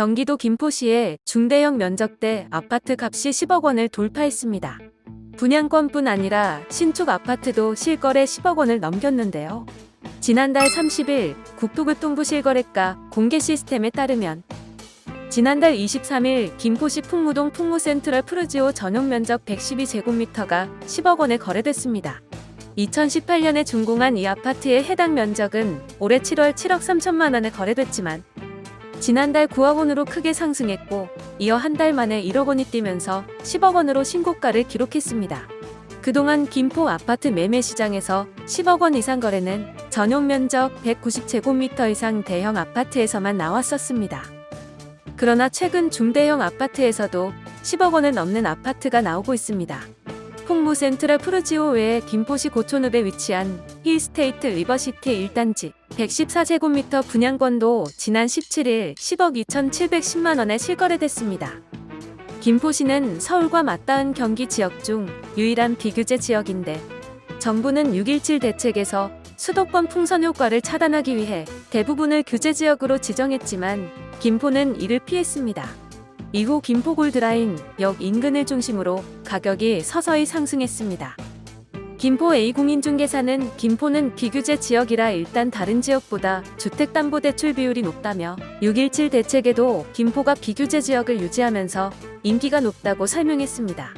경기도 김포시의 중대형 면적대 아파트 값이 10억 원을 돌파했습니다. 분양권뿐 아니라 신축 아파트도 실거래 10억 원을 넘겼는데요. 지난달 30일 국토교통부 실거래가 공개 시스템에 따르면 지난달 23일 김포시 풍무동 풍무센트럴 푸르지오 전용 면적 112제곱미터가 10억 원에 거래됐습니다. 2018년에 준공한 이 아파트의 해당 면적은 올해 7월 7억 3천만 원에 거래됐지만 지난달 9억 원으로 크게 상승했고 이어 한 달 만에 1억 원이 뛰면서 10억 원으로 신고가를 기록했습니다. 그동안 김포 아파트 매매 시장에서 10억 원 이상 거래는 전용 면적 190제곱미터 이상 대형 아파트에서만 나왔었습니다. 그러나 최근 중대형 아파트에서도 10억 원을 넘는 아파트가 나오고 있습니다. 풍무 센트럴 푸르지오 외에 김포시 고촌읍에 위치한 힐스테이트 리버시티 1단지 114제곱미터 분양권도 지난 17일 10억 2,710만 원에 실거래됐습니다. 김포시는 서울과 맞닿은 경기 지역 중 유일한 비규제 지역인데 정부는 6.17 대책에서 수도권 풍선 효과를 차단하기 위해 대부분을 규제 지역으로 지정했지만 김포는 이를 피했습니다. 이후 김포 골드라인 역 인근을 중심으로 가격이 서서히 상승했습니다. 김포 A공인중개사는 김포는 비규제 지역이라 일단 다른 지역보다 주택담보대출 비율이 높다며 6.17 대책에도 김포가 비규제 지역을 유지하면서 인기가 높다고 설명했습니다.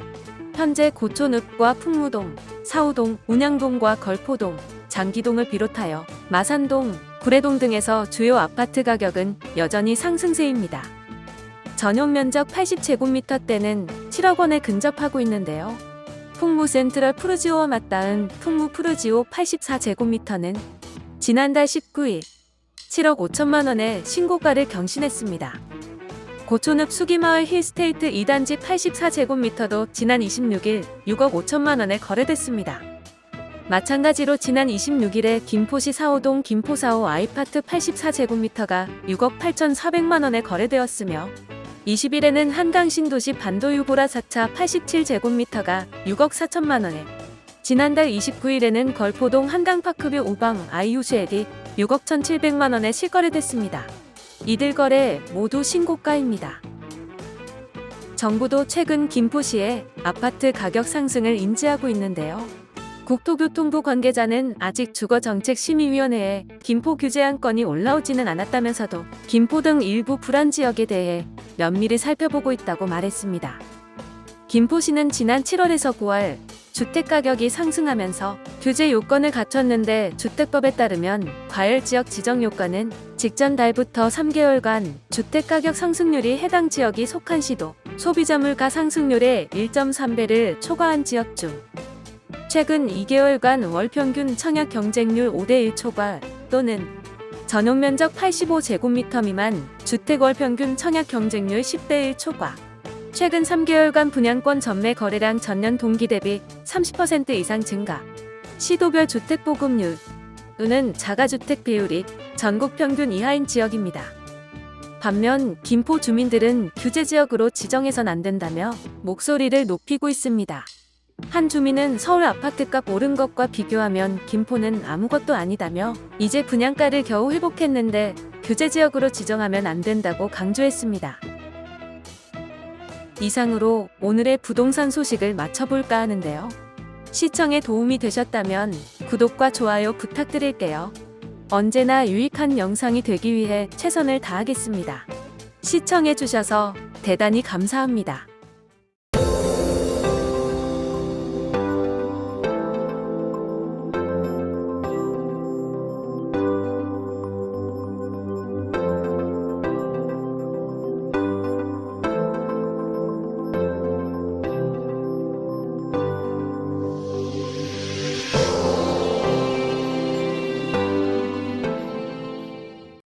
현재 고촌읍과 풍무동, 사우동, 운양동과 걸포동, 장기동을 비롯하여 마산동, 구례동 등에서 주요 아파트 가격은 여전히 상승세입니다. 전용 면적 80제곱미터대는 7억 원에 근접하고 있는데요. 풍무 센트럴 푸르지오와 맞닿은 풍무 푸르지오 84제곱미터는 지난달 19일 7억 5천만 원의 신고가를 경신했습니다. 고촌읍 수기마을 힐스테이트 2단지 84제곱미터도 지난 26일 6억 5천만 원에 거래됐습니다. 마찬가지로 지난 26일에 김포시 사호동 김포사호 아이파트 84제곱미터가 6억 8,400만 원에 거래되었으며 20일에는 한강 신도시 반도유보라 4차 87제곱미터가 6억 4천만 원에 지난달 29일에는 걸포동 한강파크뷰 우방 아이유쉐엘이 6억 1,700만 원에 실거래됐습니다. 이들 거래 모두 신고가입니다. 정부도 최근 김포시의 아파트 가격 상승을 인지하고 있는데요. 국토교통부 관계자는 아직 주거정책심의위원회에 김포 규제안 건이 올라오지는 않았다면서도 김포 등 일부 불안 지역에 대해 면밀히 살펴보고 있다고 말했습니다. 김포시는 지난 7월에서 9월 주택가격이 상승하면서 규제 요건을 갖췄는데 주택법에 따르면 과열 지역 지정 요건은 직전 달부터 3개월간 주택가격 상승률이 해당 지역이 속한 시도 소비자 물가 상승률의 1.3배를 초과한 지역 중 최근 2개월간 월 평균 청약 경쟁률 5대1 초과 또는 전용 면적 85제곱미터 미만 주택 월 평균 청약 경쟁률 10대 1 초과 최근 3개월간 분양권 전매 거래량 전년 동기 대비 30% 이상 증가 시도별 주택 보급률 또는 자가주택 비율이 전국 평균 이하인 지역입니다. 반면 김포 주민들은 규제 지역으로 지정해선 안 된다며 목소리를 높이고 있습니다. 한 주민은 서울 아파트값 오른 것과 비교하면 김포는 아무것도 아니다며 이제 분양가를 겨우 회복했는데 규제 지역으로 지정하면 안 된다고 강조했습니다. 이상으로 오늘의 부동산 소식을 마쳐볼까 하는데요. 시청에 도움이 되셨다면 구독과 좋아요 부탁드릴게요. 언제나 유익한 영상이 되기 위해 최선을 다하겠습니다. 시청해주셔서 대단히 감사합니다.